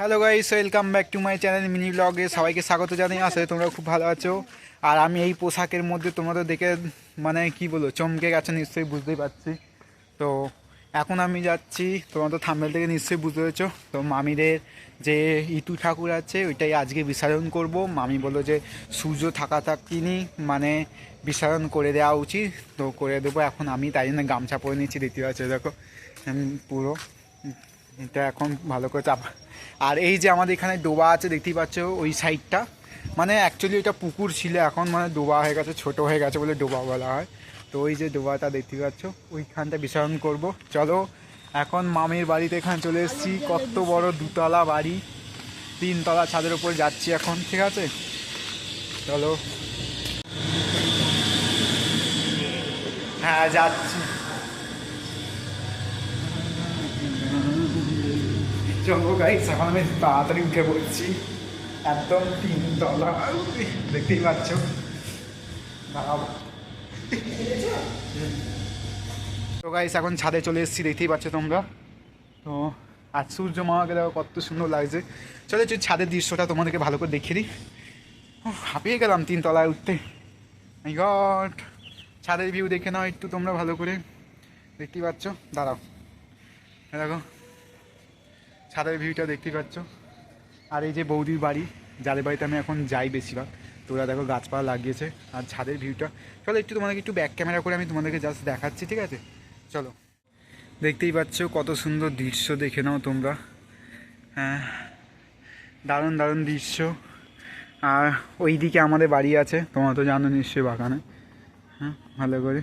Hello guys welcome back to my channel mini ব্লগে সবাইকে স্বাগত জানাই। আসলে তোমরা খুব ভালো আছো। আর আমি এই পোশাকের মধ্যে তোমরা তো দেখে মানে কি বলব, চমকে গেছো, নিশ্চয়ই বুঝতেই পারছি। তো এখন আমি যাচ্ছি, তোমরা তো থাম্বেল থেকে নিশ্চয়ই বুঝতে পেরেছ। তো মামিদের যে ইটু ঠাকুর আছে, ওইটাই আজকে বিসর্জন করব। মামি বলল যে, সূর্য থাকা থাকিনি মানে বিসর্জন করে দেওয়া উচিত। তো করে দেবো এখন আমি, তাই জন্য গামছা পরে নিচ্ছি, দেখতে পাচ্ছ, দেখো পুরো। এটা এখন ভালো করে চাপ। আর এই যে আমাদের এখানে ডোবা আছে, দেখতেই পাচ্ছ ওই সাইডটা। মানে অ্যাকচুয়ালি এটা পুকুর ছিল এখন মানে ডোবা হয়ে গেছে, ছোট হয়ে গেছে বলে ডোবা বলা হয়। তো ওই যে ডোবাটা দেখতে পাচ্ছ, ওইখানটা বিসর্জন করব। চলো, এখন মামির বাড়িতে এখানে চলে এসেছি। কত বড় দুতলা বাড়ি। তিনতলা ছাদের উপর যাচ্ছি এখন, ঠিক আছে? চলো। হ্যাঁ যাচ্ছি। চলো গাইস এখন আমি তাড়াতাড়ি উঠে পড়ছি। একদম তিন তলা। দেখতেই পাচ্ছ। তো গাইস এখন ছাদে চলে এসেছি, দেখতেই পাচ্ছ তোমরা। তো আর সূর্য মামাকে দেখো, কত সুন্দর লাগছে। চলো, একটু ছাদের দৃশ্যটা তোমাদেরকে ভালো করে দেখিয়ে দিই। হাঁপিয়ে গেলাম তিন তলায় উঠতে। মাই গড ছাদের ভিউ দেখে নাও একটু তোমরা ভালো করে। দেখতেই পাচ্ছ? দাঁড়াও। দেখো। ছাদের ভিউটা দেখতেই পাচ্ছ। আর এই যে বৌদির বাড়ি, যাদের বাড়িতে আমি এখন যাই বেশিরভাগ, তো ওরা দেখো গাছপালা লাগিয়েছে আর ছাদের ভিউটা। চলো একটু তোমাদেরকে একটু ব্যাক ক্যামেরা করে আমি তোমাদেরকে জাস্ট দেখাচ্ছি, ঠিক আছে? চলো। দেখতেই পাচ্ছ কত সুন্দর দৃশ্য, দেখে নাও তোমরা। হ্যাঁ দারুণ দারুণ দৃশ্য। আর ওই দিকে আমাদের বাড়ি আছে, তোমরা তো জানো নিশ্চয়ই বাগানে। হ্যাঁ ভালো করে।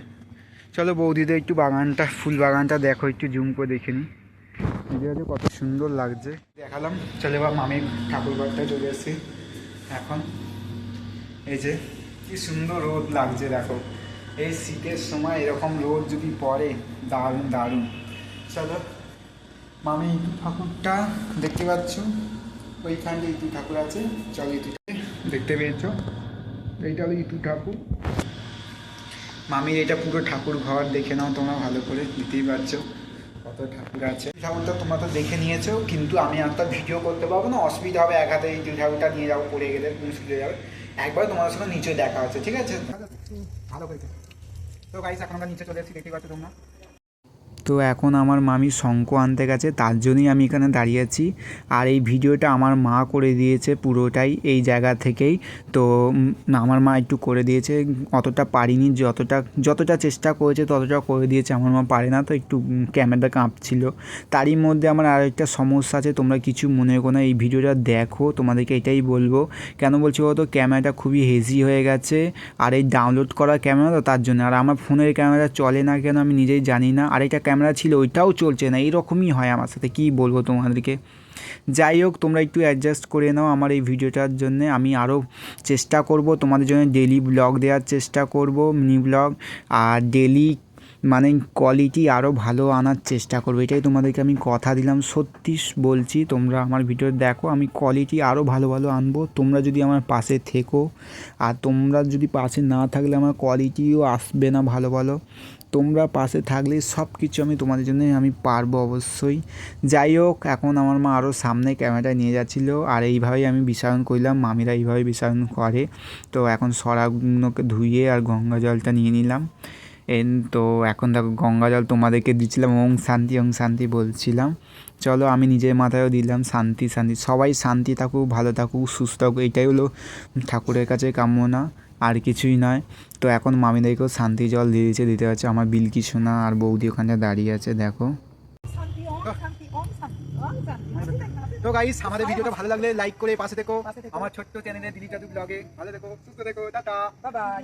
চলো বৌদিদের একটু বাগানটা, ফুল বাগানটা দেখো, একটু জুম করে দেখে নিই। ভিডিওতে কত সুন্দর লাগছে। দেখালাম। চলে এবার মামির ঠাকুর ঘরটায় চলে এসেছি। এখন এই যে কি সুন্দর রোদ লাগছে, দেখো। এই শীতের সময় এরকম রোদ যদি পড়ে, দারুণ দারুণ। চলো, মামি ইটু ঠাকুরটা দেখতে পাচ্ছ? ওইখানটা ইটু ঠাকুর আছে, চলো ইটু দেখতে পেয়েছ? এইটা হলো ইটু ঠাকুর। মামির এটা পুরো ঠাকুর ঘর, দেখে নাও তোমরা, ভালো করে দিতেই পারছ। কত ঠাকুর আছে। ঠাকুরটা তোমরা তো দেখে নিয়েছো কিন্তু আমি আর তার ভিডিও করতে পারব না অসুবিধা হবে এক হাতে এই ঠাকুরটা নিয়ে যাব পড়ে গেলে মুশকিল হয়ে যাবে। একবার তোমাদের সঙ্গে নিচে দেখা আছে ঠিক আছে? ভালো করেছে। তো গাইস এখন আমরা নিচে চলে এসেছি দেখতে পাচ্ছ তোমরা। তো এখন আমার মামি শঙ্খ আনতে গেছে তার জন্যই আমি এখানে দাঁড়িয়ে আছি। আর এই ভিডিওটা আমার মা করে দিয়েছে পুরোটাই এই জায়গা থেকেই। তো আমার মা একটু করে দিয়েছে অতটা পারিনি যতটা যতটা চেষ্টা করেছে ততটা করে দিয়েছে আমার মা পারে না তো একটু উম, ক্যামেরাটা কাঁপছিল। তারই মধ্যে আমার আর একটা সমস্যা আছে তোমরা কিছু মনে করো না এই ভিডিওটা দেখো তোমাদেরকে এটাই বলব। কেন বলছি বলতো ক্যামেরাটা খুবই হেজি হয়ে গেছে আর এই ডাউনলোড করা ক্যামেরা তো তার জন্য আর আমার ফোনের ক্যামেরা চলে না কেন আমি নিজেই জানি না আর একটা ক্যামেরা ছিল, ওইটাও চলছে না। এরকমই হয় আমার সাথে, কী বলব তোমাদেরকে? যাই হোক, তোমরা একটু অ্যাডজাস্ট করে নাও আমার এই ভিডিওটার জন্য। আমি আরও চেষ্টা করব, তোমাদের জন্য ডেলি ব্লগ দেওয়ার চেষ্টা করব মিনি ব্লগ আর ডেলি মানে কোয়ালিটি আরও ভালো আনার চেষ্টা করব, এটাই তোমাদেরকে আমি কথা দিলাম। সত্যি বলছি, তোমরা আমার ভিডিও দেখো, আমি কোয়ালিটি আরও ভালো ভালো আনব। তোমরা যদি আমার পাশে থেকো, আর তোমরা যদি পাশে না থাকলে আমার কোয়ালিটিও আসবে না ভালো ভালো। তোমরা পাশে থাকলে সব কিছু আমি তোমাদের জন্য আমি পারব অবশ্যই। যাই হোক, এখন আমার মা আরও সামনে ক্যামেরাটা নিয়ে যাচ্ছিল আর এইভাবেই আমি বিসর্জন করলাম, মামিরা এইভাবে বিসর্জন করে। তো এখন সরাগুলোকে ধুয়ে আর গঙ্গা জলটা নিয়ে নিলাম। এন, তো এখন দেখো গঙ্গা জল তোমাদেরকে দিচ্ছিলাম ওং শান্তি ওং শান্তি বলছিলাম। চলো আমি নিজের মাথায়ও দিলাম শান্তি শান্তি। সবাই শান্তি থাকুক, ভালো থাকুক, সুস্থ থাকুক, এটাই হলো ঠাকুরের কাছে কামনা। আর কিছুই নয়। তো এখন মামিদেরকেও শান্তি জল দিয়ে দিচ্ছে দিতে হচ্ছে আমার বিলকি সোনা আর বৌদি ওখানে দাঁড়িয়ে আছে দেখো। তো গাইস আমাদের ভিডিওটা ভালো লাগলে লাইক করে পাশে দেখো আমার ছোট্ট চ্যানেলে দিদি জাদু ব্লগে ভালো দেখো সুস্থ দেখো টাটা। Bye bye